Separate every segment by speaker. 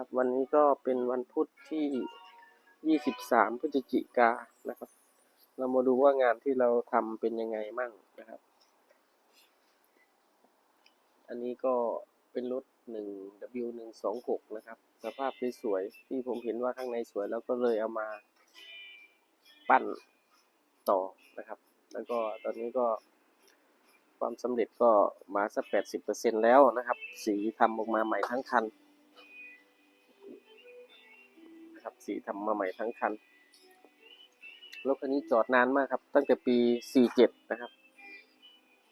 Speaker 1: ครับ วันนี้ก็เป็นวันพุธที่ 23 พฤศจิกานะครับ เรามาดูว่างานที่เราทำเป็นยังไงมั่งนะครับ อันนี้ก็เป็นรถ 1 W 1 2 6 นะครับ สภาพสวยๆที่ผมเห็นว่าข้างในสวยแล้วก็เลยเอามาปั้นต่อนะครับ แล้วก็ตอนนี้ก็ความสำเร็จก็มาสักแปดสิบเปอร์เซ็นแล้วนะครับ สีทำออกมาใหม่ทั้งคัน นะครับ สีทำมาใหม่ทั้งคันรถคันนี้จอดนานมากครับ ตั้งแต่ปีสี่เจ็ดนะครับ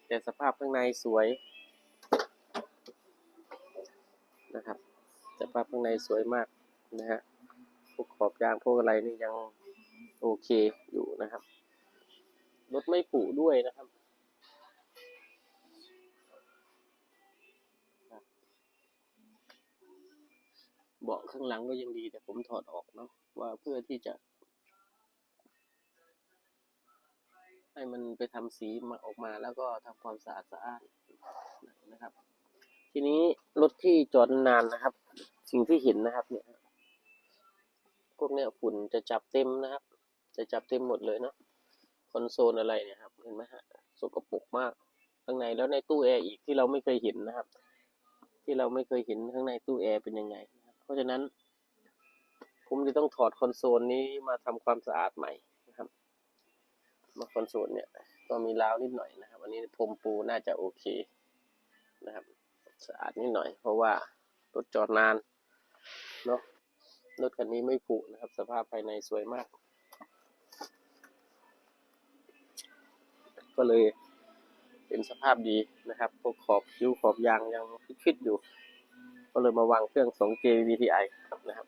Speaker 1: แต่สภาพข้างในสวยนะครับสภาพข้างในสวยมากนะฮะพวกขอบยางพวกอะไรนี่ยังโอเคอยู่นะครับ รถไม่ผุด้วยนะครับ เบาะข้างหลังก็ยังดีแต่ผมถอดออกเนาะว่าเพื่อที่จะ ให้มันไปทำสีมาออกมาแล้วก็ทำความสะอาดสะอานนะครับ ทีนี้รถที่จอดนานนะครับ สิ่งที่เห็นนะครับเนี่ยพวกเนี้ยฝุ่นจะจับเต็มนะครับ จะจับเต็มหมดเลยเนาะคอนโซลอะไรเนี่ยครับเห็นไหมฮะสกปรกมากข้างในแล้วในตู้แอร์อีกที่เราไม่เคยเห็นนะครับ ที่เราไม่เคยเห็นข้างในตู้แอร์เป็นยังไง เพราะฉะนั้น ผมจะต้องถอดคอนโซลนี้มาทำความสะอาดใหม่นะครับ มาคอนโซลเนี่ยก็มีราวนิดหน่อยนะครับ อันนี้พรมปูน่าจะโอเคนะครับ สะอาดนิดหน่อย เพราะว่ารถจอดนานเนาะรถคันนี้ไม่ผุนะครับ สภาพภายในสวยมาก ก็เลยเป็นสภาพดีนะครับ พวกขอบคิ้วขอบยางยังฟิตๆอยู่ ก็เลยมาวางเครื่อง 2J VTI นะครับ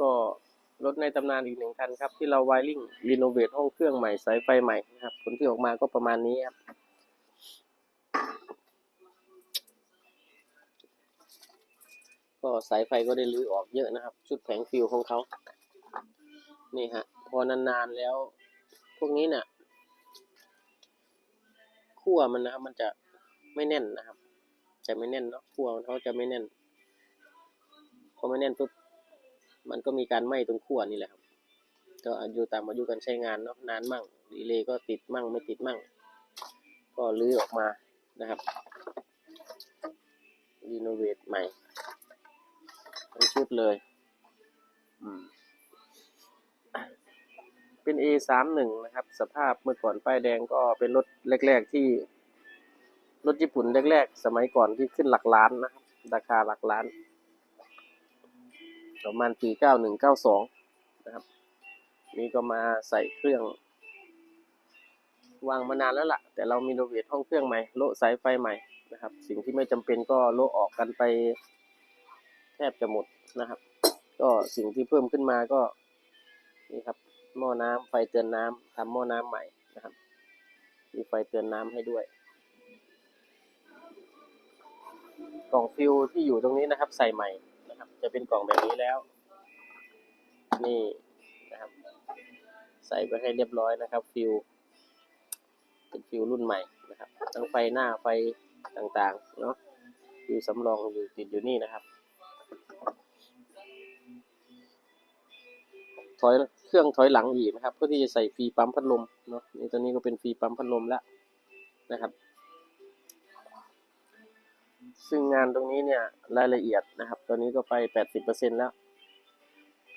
Speaker 1: ก็รถในตำนานอีกหนึ่งคันครับ ที่เราไวริ่งรีโนเวทห้องเครื่องใหม่สายไฟใหม่นะครับ ผลที่ออกมาก็ประมาณนี้ครับ ก็สายไฟก็ได้รื้อออกเยอะนะครับ ชุดแผงฟิวของเขา นี่ฮะ พอนานๆแล้ว พวกนี้เนี่ย ขั้วมันนะครับ มันจะไม่แน่นนะครับ จะไม่แน่นเนาะขั้วเขาจะไม่แน่นพอไม่แน่นปุ๊บมันก็มีการไหม้ตรงขั้วนี่แหละครับก็อายุตามอายุการใช้งานเนาะนานมั่งดีเลย์ก็ติดมั่งไม่ติดมั่ง ก็รื้อออกมานะครับรีโนเวทใหม่ทั้งชุดเลย อืม เป็น A สามหนึ่งนะครับ สภาพเมื่อก่อนป้ายแดงก็เป็นรถแรก ๆ ที่ รถญี่ปุ่นแรก ๆ สมัยก่อนที่ขึ้นหลักล้านนะครับ ราคาหลักล้าน ประมาณปีเก้าหนึ่งเก้าสองนะครับ นี่ก็มาใส่เครื่องวางมานานแล้วล่ะ แต่เรามีโนเวทห้องเครื่องใหม่โละสายไฟใหม่นะครับ สิ่งที่ไม่จำเป็นก็โละออกกันไป แทบจะหมดนะครับ ก็สิ่งที่เพิ่มขึ้นมาก็นี่ครับ หม้อน้ำไฟเตือนน้ำทำหม้อน้ำใหม่นะครับ มีไฟเตือนน้ำให้ด้วย กล่องฟิวที่อยู่ตรงนี้นะครับ ใส่ใหม่นะครับ จะเป็นกล่องแบบนี้แล้ว นี่นะครับ ใส่ไปให้เรียบร้อยนะครับ ฟิวเป็นฟิวรุ่นใหม่นะครับทั้งไฟหน้าไฟต่างๆเนาะฟิวสำรองอยู่ติดอยู่นี่นะครับ ถอยเครื่องถอยหลังอีกนะครับเพื่อที่จะใส่ฟรีปั๊มพัดลมเนาะนี่ตัวนี้ก็เป็นฟรีปั๊มพัดลมแล้วนะครับ ซึ่งงานตรงนี้เนี่ยรายละเอียดนะครับตัวนี้ก็ไปแปดสิบเปอร์เซ็นแล้ว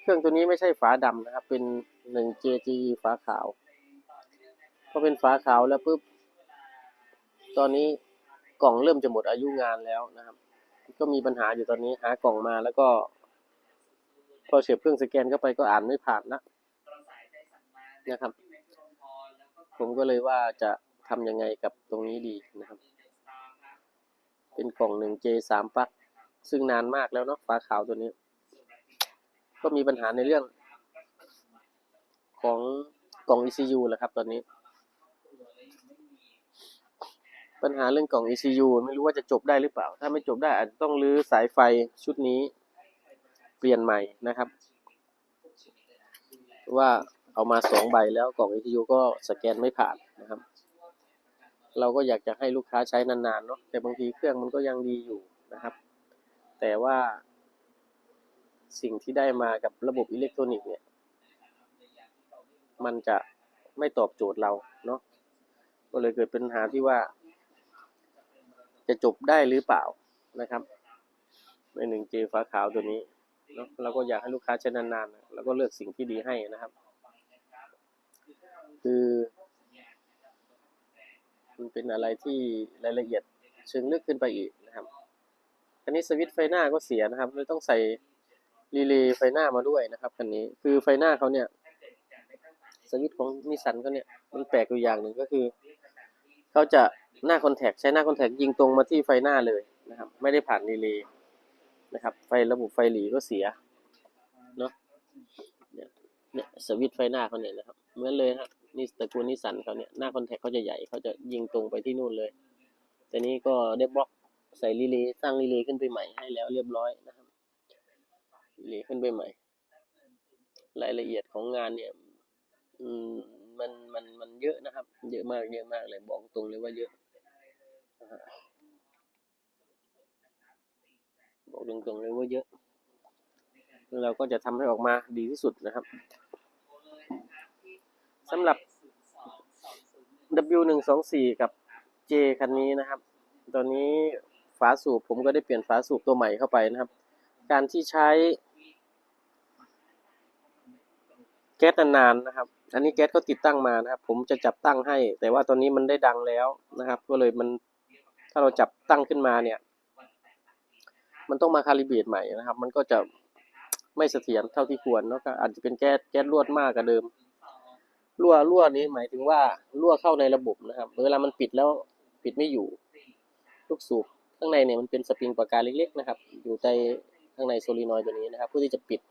Speaker 1: เครื่องตัวนี้ไม่ใช่ฝาดำนะครับ เป็นหนึ่ง JG ฝาขาวพอเป็นฝาขาวแล้วปุ๊บ ตอนนี้กล่องเริ่มจะหมดอายุงานแล้วนะครับ ก็มีปัญหาอยู่ตอนนี้หากล่องมาแล้วก็ พอเสียบเครื่องสแกนเข้าไปก็อ่านไม่ผ่านนะนะครับ ผมก็เลยว่าจะทำยังไงกับตรงนี้ดีนะครับ เป็นกล่องหนึ่ง J สามปัก ซึ่งนานมากแล้วเนาะฝาขาวตัวนี้ ก็มีปัญหาในเรื่อง ของกล่อง ECU แหละครับ ตอนนี้ ปัญหาเรื่องกล่อง ECU ไม่รู้ว่าจะจบได้หรือเปล่า ถ้าไม่จบได้อาจจะต้องรื้อสายไฟชุดนี้ ปลี่ยนใหม่นะครับ ว่าเอามาสองใบแล้วกล่อง ECU ก็สแกนไม่ผ่านนะครับ เราก็อยากจะให้ลูกค้าใช้นานๆเนาะแต่บางทีเครื่องมันก็ยังดีอยู่นะครับ แต่ว่า สิ่งที่ได้มากับระบบอิเล็กทรอนิกส์เนี่ย มันจะไม่ตอบโจทย์เราเนาะก็เลยเกิดปัญหาที่ว่า จะจบได้หรือเปล่านะครับในหนึ่งเจฟ้าขาวตัวนี้ เนาะเราก็อยากให้ลูกค้าใช้นานๆแล้วก็เลือกสิ่งที่ดีให้นะครับ คือมันเป็นอะไรที่รายละเอียดเชิงลึกขึ้นไปอีกนะครับ อันนี้สวิตช์ไฟหน้าก็เสียนะครับเลยต้องใส่รีเลย์ไฟหน้ามาด้วยนะครับคันนี้คือไฟหน้าเขาเนี่ย สวิตช์ของนิสันเขาเนี่ยมันแปลกอยู่อย่างหนึ่งก็คือเขาจะหน้าคอนแทคใช้หน้าคอนแทคยิงตรงมาที่ไฟหน้าเลยนะครับ ไม่ได้ผ่านรีเลย์ นะครับ ไฟระบบไฟหลีก็เสียเนาะเนี่ยเนี่ยสวิตช์ไฟหน้าเขาเนี่ยนะครับเหมือนเลยครับนี่ตระกูลนิสสันเขาเนี่ยหน้าคอนแทคเขาจะใหญ่เขาจะยิงตรงไปที่นู่นเลย แต่นี้ก็ได้บล็อกใส่รีเลย์สร้างรีเลย์ขึ้นไปใหม่ให้แล้วเรียบร้อยนะครับรีเลย์ขึ้นไปใหม่ รายละเอียดของงานเนี่ยอืมมันมันมันเยอะนะครับ เยอะมากเยอะมากเลยบอกตรงเลยว่าเยอะนะฮะ บอกตรงๆเลยว่าเยอะเราก็จะทำให้ออกมาดีที่สุดนะครับสำหรับ W หนึ่งสองสี่กับ J คันนี้นะครับ ตอนนี้ฝาสูบผมก็ได้เปลี่ยนฝาสูบตัวใหม่เข้าไปนะครับ การที่ใช้แก๊สนานๆนะครับ อันนี้แก๊สเขาติดตั้งมานะครับ ผมจะจับตั้งให้ แต่ว่าตอนนี้มันได้ดังแล้วนะครับ ก็เลยมันถ้าเราจับตั้งขึ้นมาเนี่ย มันต้องมาคาลิเบตใหม่นะครับ มันก็จะไม่เสถียรเท่าที่ควรเนาะก็อาจจะเป็นแก๊สแก๊สรั่วมากกว่าเดิมรั่วรั่วนี้หมายถึงว่ารั่วเข้าในระบบนะครับ เวลามันปิดแล้วปิดไม่อยู่ ลูกสูบข้างในเนี่ยมันเป็นสปริงปากกาเล็กๆนะครับ อยู่ในข้างในโซลีนอยด์ตัวนี้นะครับ เพื่อที่จะปิด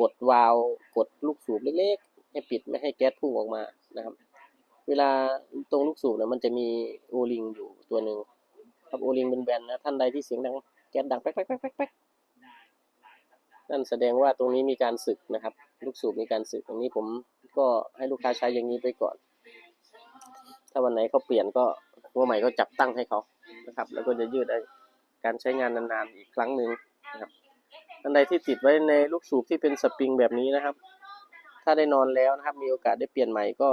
Speaker 1: กดวาล์วกดลูกสูบเล็กๆ ให้ปิดไม่ให้แก๊สพุ่งออกมานะครับ เวลาตรงลูกสูบเนี่ยมันจะมีโอลิงอยู่ตัวหนึ่งครับโอลิงเป็นแบนนะท่านใดที่เสียงดัง แก๊สดังแป๊กแป๊กแป๊กแป๊กแป๊กนั่นแสดงว่าตรงนี้มีการสึกนะครับ ลูกสูบมีการสึกตรงนี้ผมก็ให้ลูกค้าใช้อย่างนี้ไปก่อน ถ้าวันไหนเขาเปลี่ยนก็หัวใหม่ก็จับตั้งให้เขานะครับ แล้วก็จะยืดได้การใช้งานนานๆอีกครั้งหนึ่งนะครับอันใดที่ติดไว้ในลูกสูบที่เป็นสปริงแบบนี้นะครับ ถ้าได้นอนแล้วนะครับ มีโอกาสได้เปลี่ยนใหม่ก็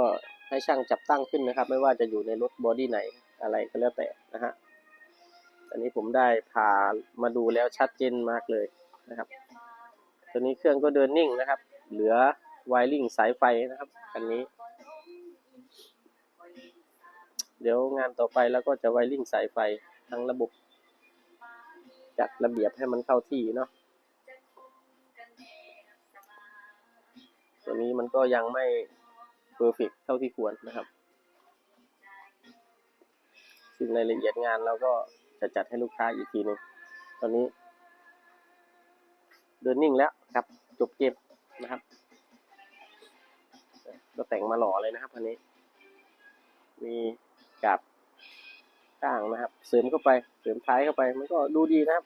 Speaker 1: ให้ช่างจับตั้งขึ้นนะครับ ไม่ว่าจะอยู่ในรถบอดี้ไหนอะไรก็แล้วแต่นะฮะ อันนี้ผมได้พามาดูแล้วชัดเจนมากเลยนะครับ ตัวนี้เครื่องก็เดินนิ่งนะครับ เหลือไวริ่งสายไฟนะครับอันนี้ เดี๋ยวงานต่อไปแล้วก็จะไวริ่งสายไฟทั้งระบบ จัดระเบียบให้มันเข้าที่เนาะตัวนี้มันก็ยังไม่เพอร์เฟกเท่าที่ควรนะครับซึ่งรายละเอียดงานเราก็ จะจัดให้ลูกค้าอีกทีหนึงตอนนี้ เดินนิ่งแล้วครับ จบเกมนะครับ ก็แต่งมาหล่อเลยนะครับอันนี้ มีกับก้างนะครับ เสริมเข้าไป เสริมท้ายเข้าไป มันก็ดูดีนะครับ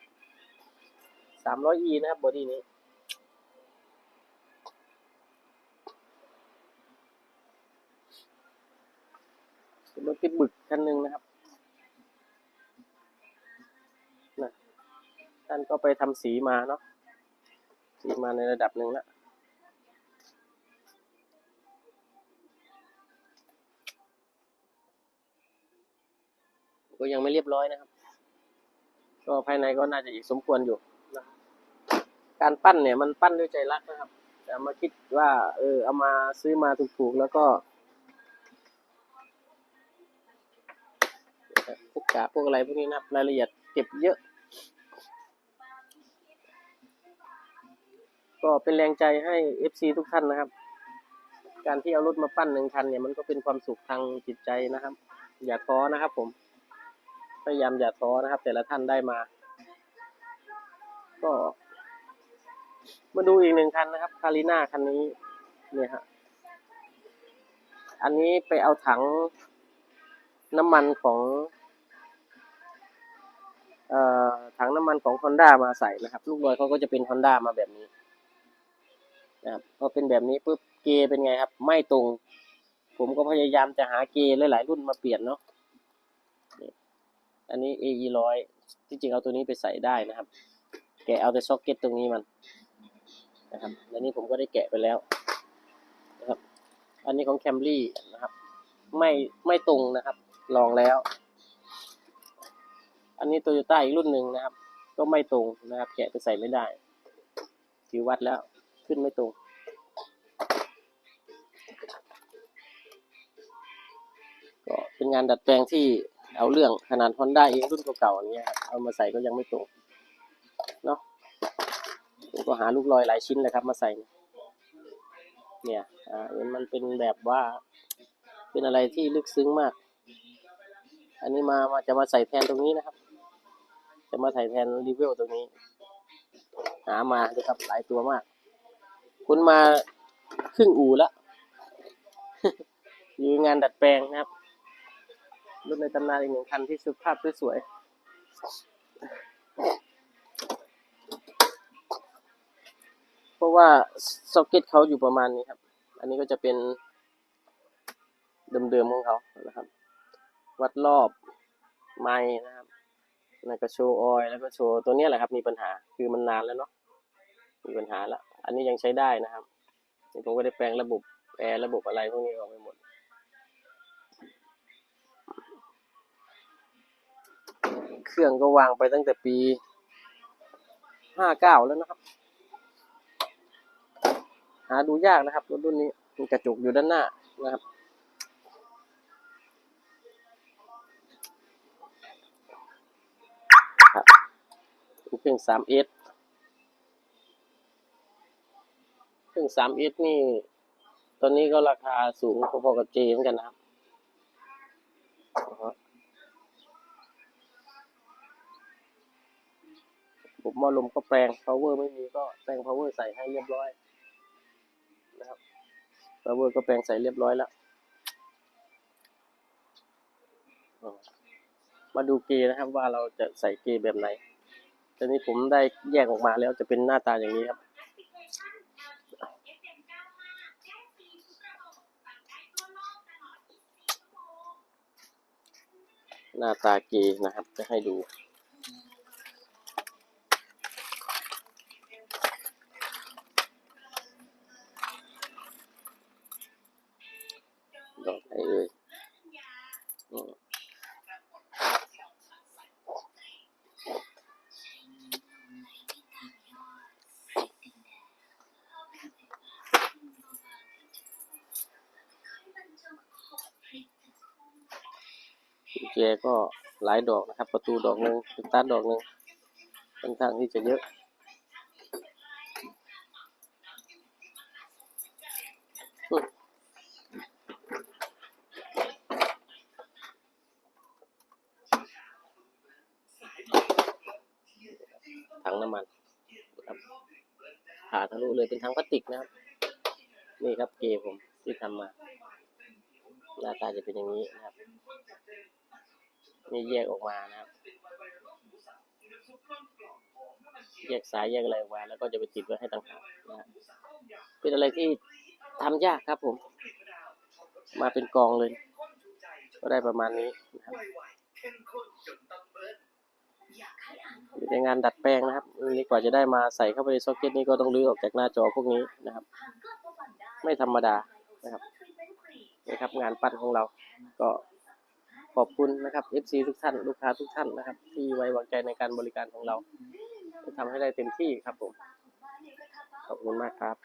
Speaker 1: สามร้อยอีนะครับบอดี้นี้เป็นรถติดบึกคันหนึ่งนะครับ ท่านก็ไปทำสีมาเนาะสีมาในระดับหนึ่งแล้วก็ยังไม่เรียบร้อยนะครับ ก็ภายในก็น่าจะอีกสมควรอยู่นะการปั้นเนี่ยมันปั้นด้วยใจรักนะครับ แต่มาคิดว่า เออเอามาซื้อมาถูกๆแล้วก็พวกกาพวกอะไรพวกนี้นะรายละเอียดเก็บเยอะ ก็เป็นแรงใจให้ FC ทุกท่านนะครับ การที่เอารถมาปั้นหนึ่งคันเนี่ยมันก็เป็นความสุขทางจิตใจนะครับ อย่าท้อนะครับผม พยายามอย่าท้อนะครับ แต่ละท่านได้มา ก็ มาดูอีกหนึ่งคันนะครับคาริน่าคันนี้ เนี่ยฮะอันนี้ไปเอาถังน้ำมันของเอ่อถังน้ำมันของ Honda มาใส่นะครับ ลูกบอยเขาก็จะเป็น Honda มาแบบนี้ นะครับพอเป็นแบบนี้ปุ๊บเกเป็นไงครับ ไม่ตรง ผมก็พยายามจะหาเกหลายๆรุ่นมาเปลี่ยนเนาะอันนี้ AE ร้อยที่จริงเอาตัวนี้ไปใส่ได้นะครับ แกะเอาแต่ซ็อกเก็ตตรงนี้มันนะครับและนี่ผมก็ได้แกะไปแล้วนะครับ อันนี้ของแคมรี่นะครับ ไม่ไม่ตรงนะครับ ลองแล้ว อันนี้โตโยต้าอีกรุ่นหนึ่งนะครับ ก็ไม่ตรงนะครับ แกะไปใส่ไม่ได้ถือวัดแล้ว ขึ้นไม่ตรง ก็เป็นงานดัดแปลงที่เอาเรื่องขนาดฮอนด้าเองรุ่นเก่าๆอย่างเงี้ยเอามาใส่ก็ยังไม่ตรงเนาะผมก็หาลูกลอยหลายชิ้นเลยครับ มาใส่ เนี่ยอ่ามันเป็นแบบว่า เป็นอะไรที่ลึกซึ้งมาก อันนี้มามาจะมาใส่แทนตรงนี้นะครับ จะมาใส่แทนรีเวลตรงนี้ หามาดูครับหลายตัวมาก คุณมาครึ่งอู่แล้วอยู่งานดัดแปลงนะครับรถในตำนานอีกหนึ่งคันที่สภาพสวยเพราะว่าซ็อกเก็ตเขาอยู่ประมาณนี้ครับ อันนี้ก็จะเป็นเดิมๆของเขานะครับ วัดรอบไม้นะครับแล้วก็โชว์ออยแล้วก็โชว์ตัวนี้แหละครับ มีปัญหาคือมันนานแล้วเนาะมีปัญหาแล้ว อันนี้ยังใช้ได้นะครับผมก็ได้แปลงระบบแอร์ระบบอะไรพวกนี้ออกไปหมด เครื่องก็วางไปตั้งแต่ปีห้าเก้าแล้วนะครับ หาดูยากนะครับรถรุ่นนี้มีกระจกอยู่ด้านหน้านะครับเครื่อง 3S ซึ่งสามอิสนี่ ตอนนี้ก็ราคาสูงพอๆกับเจเหมือนกันนะครับผมมาลมก็แปลงพาวเวอร์ไม่มีก็แปลงพาวเวอร์ใส่ให้เรียบร้อย นะครับพาวเวอร์ก็แปลงใส่เรียบร้อยแล้ว มาดูเกนะครับว่าเราจะใส่เกแบบไหนตอนนี้ผมได้แยกออกมาแล้วจะเป็นหน้าตาอย่างนี้ครับ หน้าตาเกย์นะครับจะให้ดู แจก็หลายดอกนะครับ ประตูดอกหนึ่งสตาร์ดอกหนึ่งค่อนข้างที่จะเยอะ ถังน้ำมันครับผ่าทะลุเลยเป็นถังพลาสติกนะครับ นี่ครับเกผมที่ทำมาหน้าตาจะเป็นอย่างนี้นะครับ นี่แยกออกมานะครับ แยกสายแยกอะไรออกมาแล้วก็จะไปติดไว้ให้ต่างหากนะครับเป็นอะไรที่ทำยากครับผม มาเป็นกองเลย ก็ได้ประมาณนี้นะครับอยู่ในงานดัดแปลงนะครับนี่กว่าจะได้มาใส่เข้าไปในซ็อกเก็ตนี่ก็ต้องรื้อออกจากหน้าจอพวกนี้นะครับ ไม่ธรรมดานะครับนี่ครับงานปั้นของเราก็ ขอบคุณนะครับ FC ทุกท่านลูกค้าทุกท่านนะครับ ที่ไว้วางใจในการบริการของเราทำให้ได้เต็มที่ครับผม ขอบคุณมากครับ